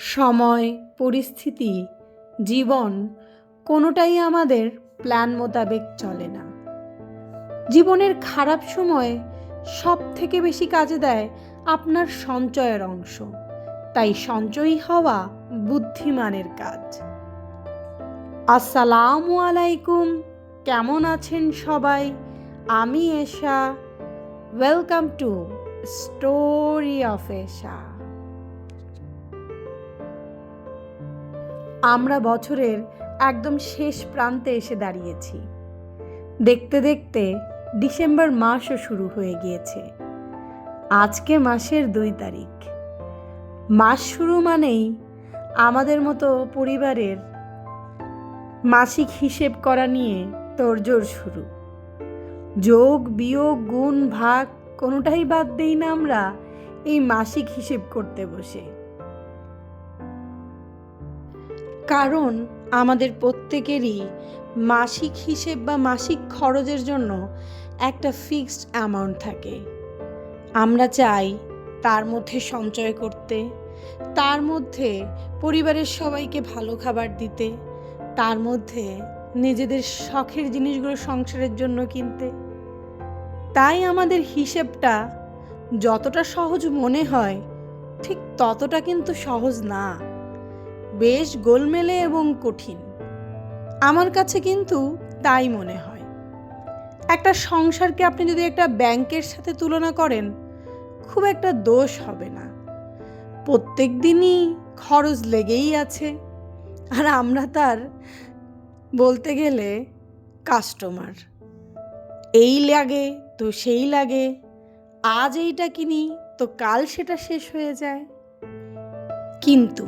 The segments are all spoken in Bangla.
সময়, পরিস্থিতি, জীবন কোনোটাই আমাদের প্ল্যান মোতাবেক চলে না। জীবনের খারাপ সময় সব থেকে বেশি কাজে দেয় আপনার সঞ্চয়ের অংশ। তাই সঞ্চয়ী হওয়া বুদ্ধিমানের কাজ। আসসালামু আলাইকুম, কেমন আছেন সবাই? আমি Esha welcome to story of Esha আমরা বছরের একদম শেষ প্রান্তে এসে দাঁড়িয়েছি। দেখতে দেখতে ডিসেম্বর মাসও শুরু হয়ে গিয়েছে। আজকে মাসের দুই তারিখ। মাস শুরু মানেই আমাদের মতো পরিবারের মাসিক হিসেব করা নিয়ে তোড়জোড় শুরু। যোগ, বিয়োগ, গুণ, ভাগ কোনোটাই বাদ দেই না আমরা এই মাসিক হিসেব করতে বসে। কারণ আমাদের প্রত্যেকেরই মাসিক হিসেব বা মাসিক খরচের জন্য একটা ফিক্সড অ্যামাউন্ট থাকে। আমরা চাই তার মধ্যে সঞ্চয় করতে, তার মধ্যে পরিবারের সবাইকে ভালো খাবার দিতে, তার মধ্যে নিজেদের শখের জিনিসগুলো সংসারের জন্য কিনতে। তাই আমাদের হিসেবটা যতটা সহজ মনে হয়, ঠিক ততটা কিন্তু সহজ না। বেশ গোলমেলে এবং কঠিন। আমার কাছে কিন্তু তাই মনে হয়। একটা সংসারকে আপনি যদি একটা ব্যাংকের সাথে তুলনা করেন, খুব একটা দোষ হবে না। প্রত্যেক দিনই খরচ লেগেই আছে। আর আমরা তার, বলতে গেলে কাস্টমার এই লাগে, তো সেই লাগে। আজ এইটা কিনি, তো কাল সেটা শেষ হয়ে যায়। কিন্তু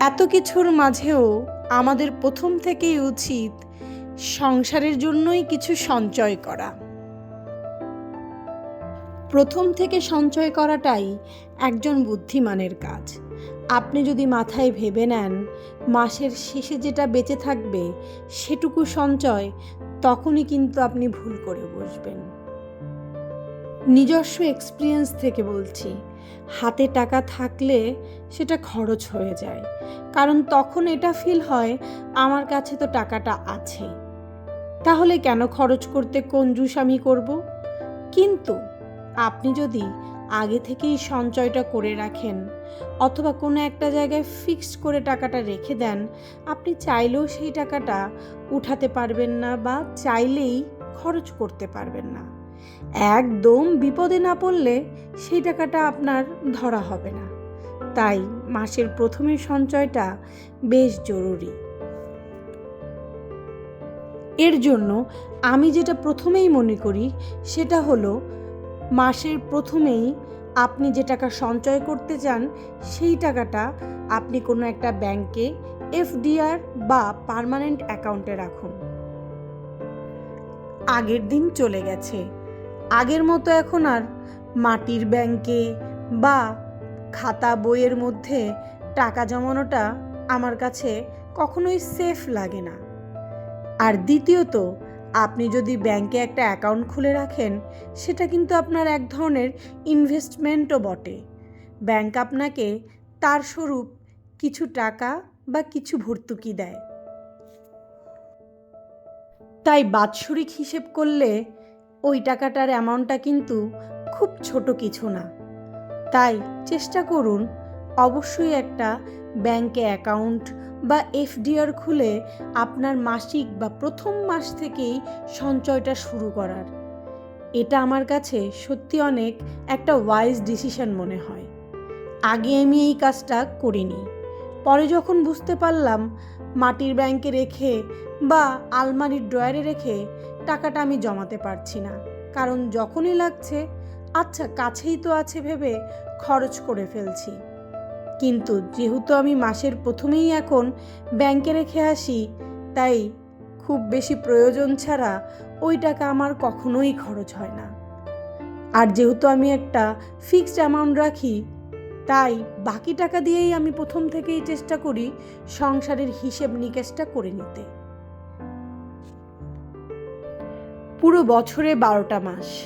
এত কিছুর মাঝেও আমাদের প্রথম থেকেই উচিত সংসারের জন্যই কিছু সঞ্চয় করা। প্রথম থেকে সঞ্চয় করাটাই একজন বুদ্ধিমানের কাজ। আপনি যদি মাথায় ভেবে নেন, মাসের শেষে যেটা বেঁচে থাকবে সেটুকু সঞ্চয়, তখনই কিন্তু আপনি ভুল করে বসবেন। নিজস্ব এক্সপিরিয়েন্স থেকে বলছি। হাতে টাকা থাকলে সেটা খরচ হয়ে যায়। কারণ তখন এটা ফিল হয়, আমার কাছে তো টাকাটা আছে। তাহলে কেন খরচ করতে কঞ্জুস আমি করব? কিন্তু আপনি যদি আগে থেকেই সঞ্চয়টা করে রাখেন অথবা কোনো একটা জায়গায় ফিক্সড করে টাকাটা রেখে দেন, আপনি চাইলেও সেই টাকাটা উঠাতে পারবেন না বা চাইলেই খরচ করতে পারবেন না। একদম বিপদে না পড়লে সেই টাকাটা আপনার ধরা হবে না। তাই মাসের প্রথমের সঞ্চয়টা বেশ জরুরি। এর জন্য আমি যেটা প্রথমেই মনে করি সেটা হলো মাসের প্রথমেই আপনি যে টাকা সঞ্চয় করতে চান সেই টাকাটা আপনি কোনো একটা ব্যাংকে, এফডিআর বা পার্মানেন্ট অ্যাকাউন্টে রাখুন। আগের দিন চলে গেছে। আগের মতো এখন আর মাটির ব্যাংকে বা খাতা বইয়ের মধ্যে টাকা জমানোটা আমার কাছে কখনোই সেফ লাগে না। আর দ্বিতীয়ত, আপনি যদি ব্যাংকে একটা অ্যাকাউন্ট খুলে রাখেন, সেটা কিন্তু আপনার এক ধরনের ইনভেস্টমেন্টও বটে। ব্যাংক আপনাকে তার স্বরূপ কিছু টাকা বা কিছু ভর্তুকি দেয়। তাই বাৎসরিক হিসেব করলে ওই টাকাটার অ্যামাউন্টটা কিন্তু খুব ছোট কিছু না। তাই চেষ্টা করুন অবশ্যই একটা ব্যাংকে অ্যাকাউন্ট বা এফডিআর খুলে আপনার মাসিক বা প্রথম মাস থেকেই সঞ্চয়টা শুরু করার। এটা আমার কাছে সত্যি অনেক একটা ওয়াইজ ডিসিশন মনে হয়। আগে আমি এই কাজটা করিনি। পরে যখন বুঝতে পারলাম মাটির ব্যাংকে রেখে বা আলমারির ড্রয়ারে রেখে টাকাটা আমি জমাতে পারছি না। কারণ যখনই লাগছে আচ্ছা কাছেই তো আছে ভেবে খরচ করে ফেলছি। কিন্তু যেহেতু আমি মাসের প্রথমেই এখন ব্যাংকে রেখে আসি, তাই খুব বেশি প্রয়োজন ছাড়া ওই টাকা আমার কখনোই খরচ হয় না। আর যেহেতু আমি একটা ফিক্সড অ্যামাউন্ট রাখি, তাই বাকি টাকা দিয়েই আমি প্রথম থেকেই চেষ্টা করি সংসারের হিসেব নিকেশটা করে নিতে। পুরো বছরে বারোটা মাস।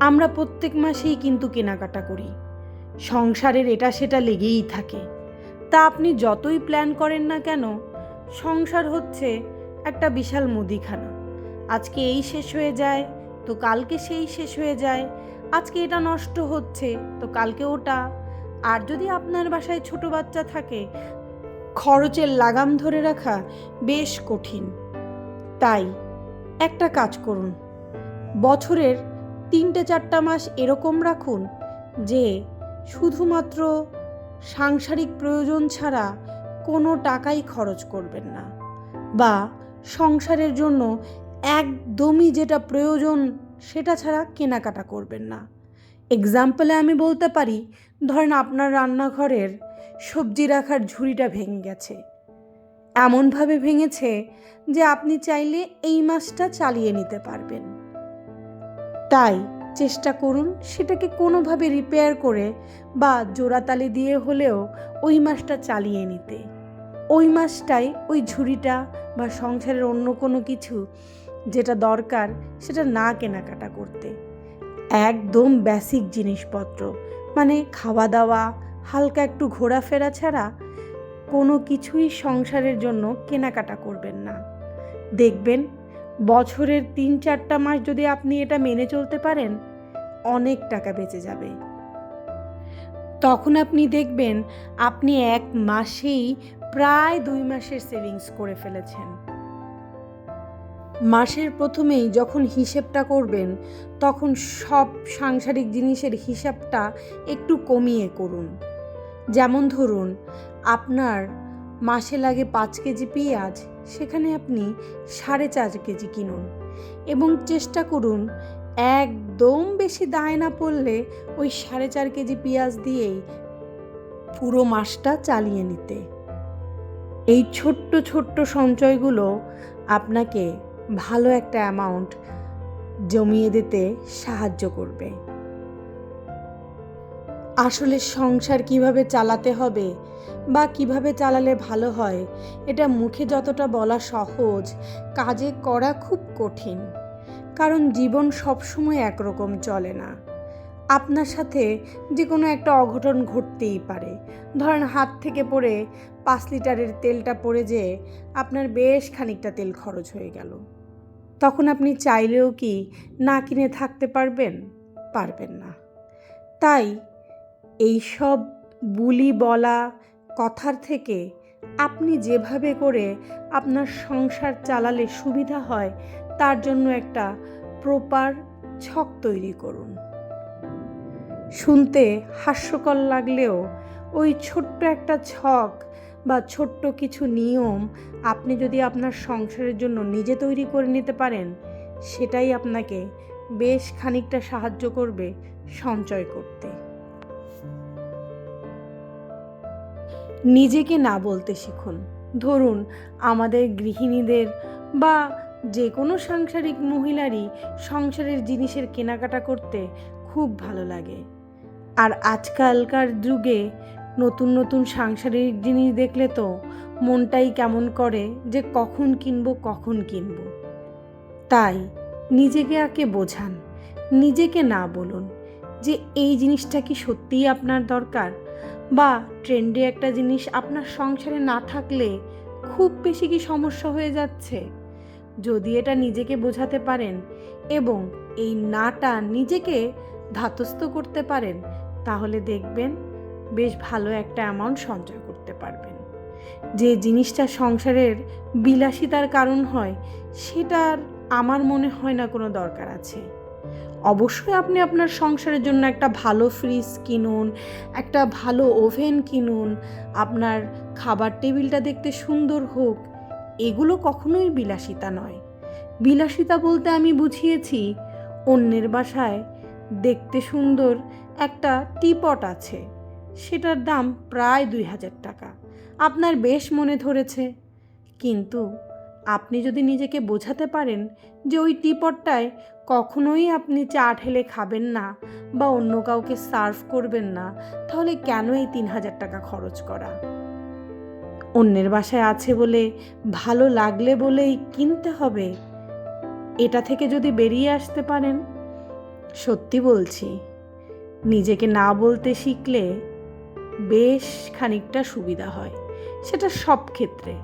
আমরা প্রত্যেক মাসেই কিন্তু কেনাকাটা করি। সংসারের এটা সেটা লেগেই থাকে। তা আপনি যতই প্ল্যান করেন না কেন, সংসার হচ্ছে একটা বিশাল মুদিখানা। আজকে এই শেষ হয়ে যায়, তো কালকে সেই শেষ হয়ে যায়। আজকে এটা নষ্ট হচ্ছে, তো কালকে ওটা। আর যদি আপনার বাসায় ছোট বাচ্চা থাকে, খরচের লাগাম ধরে রাখা বেশ কঠিন। তাই একটা কাজ করুন। বছরের তিনটে চারটা মাস এরকম রাখুন যে শুধুমাত্র সাংসারিক প্রয়োজন ছাড়া কোনো টাকাই খরচ করবেন না বা সংসারের জন্য একদমই যেটা প্রয়োজন সেটা ছাড়া কেনাকাটা করবেন না। এক্সাম্পলে আমি বলতে পারি, ধরেন আপনার রান্নাঘরের সবজি রাখার ঝুড়িটা ভেঙে গেছে। এমনভাবে ভেঙেছে যে আপনি চাইলে এই মাসটা চালিয়ে নিতে পারবেন। তাই চেষ্টা করুন সেটাকে কোনোভাবে রিপেয়ার করে বা জোড়াতালি দিয়ে হলেও ওই মাসটা চালিয়ে নিতে। ওই মাসটাই ওই ঝুড়িটা বা সংসারের অন্য কোনো কিছু যেটা দরকার সেটা না কেনাকাটা করতে। একদম বেসিক জিনিসপত্র মানে খাওয়া দাওয়া, হালকা একটু ঘোরাফেরা ছাড়া কোনো কিছুই সংসারের জন্য কেনাকাটা করবেন না। দেখবেন, বছরের তিন চারটা মাস যদি আপনি এটা মেনে চলতে পারেন, অনেক টাকা বেঁচে যাবে। তখন আপনি দেখবেন, আপনি এক মাসেই প্রায় দুই মাসের সেভিংস করে ফেলেছেন। মাসের প্রথমেই যখন হিসেবটা করবেন, তখন সব সাংসারিক জিনিসের হিসাবটা একটু কমিয়ে করুন। যেমন ধরুন, আপনার মাসে লাগে পাঁচ কেজি পেঁয়াজ, সেখানে আপনি সাড়ে চার কেজি কিনুন। এবং চেষ্টা করুন, একদম বেশি দায় না পড়লে ওই সাড়ে চার কেজি পেঁয়াজ দিয়েই পুরো মাসটা চালিয়ে নিতে। এই ছোট্ট ছোট্ট সঞ্চয়গুলো আপনাকে ভালো একটা অ্যামাউন্ট জমিয়ে দিতে সাহায্য করবে। আসলে সংসার কীভাবে চালাতে হবে বা কীভাবে চালালে ভালো হয়, এটা মুখে যতটা বলা সহজ, কাজে করা খুব কঠিন। কারণ জীবন সবসময় একরকম চলে না। আপনার সাথে যে কোনো একটা অঘটন ঘটতেই পারে। ধরেন হাত থেকে পড়ে পাঁচ লিটারের তেলটা পড়ে যেয়ে আপনার বেশ খানিকটা তেল খরচ হয়ে গেল। তখন আপনি চাইলেও কি না কিনে থাকতে পারবেন? পারবেন না। তাই এই সব বুলি বলা কথার থেকে আপনি যেভাবে করে আপনার সংসার চালালে সুবিধা হয়, তার জন্য একটা প্রপার ছক তৈরি করুন। শুনতে হাস্যকর লাগলেও ওই ছোট্ট একটা ছক বা ছোট্ট কিছু নিয়ম আপনি যদি আপনার সংসারের জন্য নিজে তৈরি করে নিতে পারেন, সেটাই আপনাকে বেশ খানিকটা সাহায্য করবে সঞ্চয় করতে। নিজেকে না বলতে শিখুন। ধরুন, আমাদের গৃহিণীদের বা যে কোনো সাংসারিক মহিলারই সংসারের জিনিসের কেনাকাটা করতে খুব ভালো লাগে। আর আজকালকার যুগে নতুন নতুন সাংসারিক জিনিস দেখলে তো মনটাই কেমন করে যে কখন কিনবো কখন কিনবো। তাই নিজেকে আগে বোঝান, নিজেকে না বলুন যে এই জিনিসটা কি সত্যিই আপনার দরকার? বা ট্রেন্ডে একটা জিনিস আপনার সংসারে না থাকলে খুব বেশি কি সমস্যা হয়ে যাচ্ছে? যদি এটা নিজেকে বোঝাতে পারেন এবং এই নাটা নিজেকে ধাতস্থ করতে পারেন, তাহলে দেখবেন বেশ ভালো একটা অ্যামাউন্ট সঞ্চয় করতে পারবেন। যে জিনিসটা সংসারের বিলাসিতার কারণ হয়, সেটার আমার মনে হয় না কোনো দরকার আছে। অবশ্যই আপনি আপনার সংসারের জন্য একটা ভালো ফ্রিজ কিনুন, একটা ভালো ওভেন কিনুন, আপনার খাবার টেবিলটা দেখতে সুন্দর হোক, এগুলো কখনোই বিলাসিতা নয়। বিলাসিতা বলতে আমি বুঝিয়েছি, অন্যের বাসায় দেখতে সুন্দর একটা টিপট আছে, সেটার দাম প্রায় দুই হাজার টাকা। আপনার বেশ মনে ধরেছে, কিন্তু আপনি যদি নিজেকে বোঝাতে পারেন যে ওই টিপটটায় কখনোই আপনি চা ঢেলে খাবেন না বা অন্য কাউকে সার্ভ করবেন না, তাহলে কেন এই তিন হাজার টাকা খরচ করা? অন্যের বাসায় আছে বলে, ভালো লাগলে বলেই কিনতে হবে। এটা থেকে যদি বেরিয়ে আসতে পারেন। সত্যি বলছি, নিজেকে না বলতে শিখলে বেশ খানিকটা সুবিধা হয়। সেটা সব ক্ষেত্রে,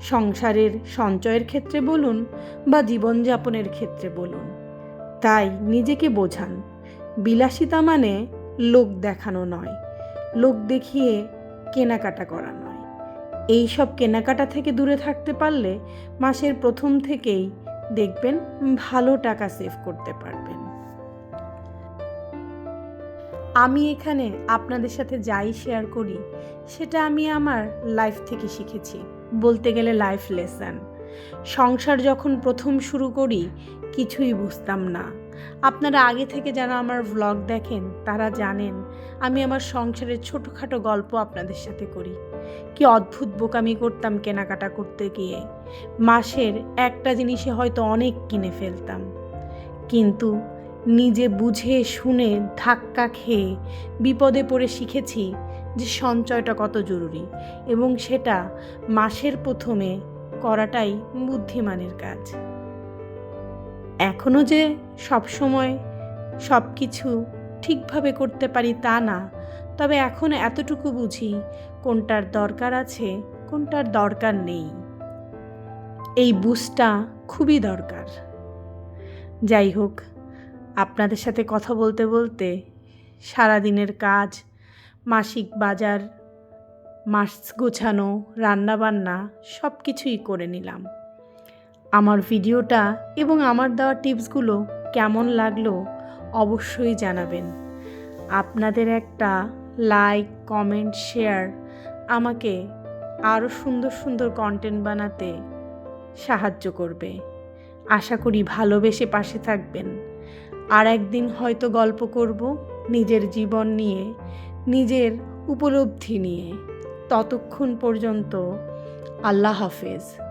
সংসারের সঞ্চয়ের ক্ষেত্রে বলুন বা জীবনযাপনের ক্ষেত্রে বলুন। তাই নিজেকে বোঝান। বিলাসিতা মানে লোক দেখানো নয়, লোক দেখিয়ে কেনাকাটা করা নয়। এই সব কেনাকাটা থেকে দূরে থাকতে পারলে মাসের প্রথম থেকেই দেখবেন ভালো টাকা সেভ করতে পারবেন। আমি এখানে আপনাদের সাথে যাই শেয়ার করি, সেটা আমি আমার লাইফ থেকে শিখেছি, বলতে গেলে লাইফ লেসন। সংসার যখন প্রথম শুরু করি কিছুই বুঝতাম না। আপনারা আগে থেকে যারা আমার ভ্লগ দেখেন, তারা জানেন আমি আমার সংসারের ছোটোখাটো গল্প আপনাদের সাথে করি। কি অদ্ভুত বোকামি করতাম কেনাকাটা করতে গিয়ে। মাসের একটা জিনিসে হয়তো অনেক কিনে ফেলতাম। কিন্তু নিজে বুঝে শুনে ধাক্কা খেয়ে বিপদে পড়ে শিখেছি যে সঞ্চয়টা কত জরুরি এবং সেটা মাসের প্রথমে করাটাই বুদ্ধিমানের কাজ। এখনও যে সবসময় সব কিছু ঠিকভাবে করতে পারি তা না, তবে এখন এতটুকু বুঝি কোনটার দরকার আছে, কোনটার দরকার নেই। এই বুঝটা খুবই দরকার। যাই হোক, আপনাদের সাথে কথা বলতে বলতে সারাদিনের কাজ, মাসিক বাজার, মাস গোছানো, রান্নাবান্না সব কিছুই করে নিলাম। আমার ভিডিওটা এবং আমার দেওয়া টিপসগুলো কেমন লাগল অবশ্যই জানাবেন। আপনাদের একটা লাইক, কমেন্ট, শেয়ার আমাকে আরও সুন্দর সুন্দর কন্টেন্ট বানাতে সাহায্য করবে। আশা করি ভালোবেসে পাশে থাকবেন। আর একদিন হয়তো গল্প করব নিজের জীবন নিয়ে, নিজের উপলব্ধি নিয়ে। ততক্ষণ পর্যন্ত আল্লাহ হাফেজ।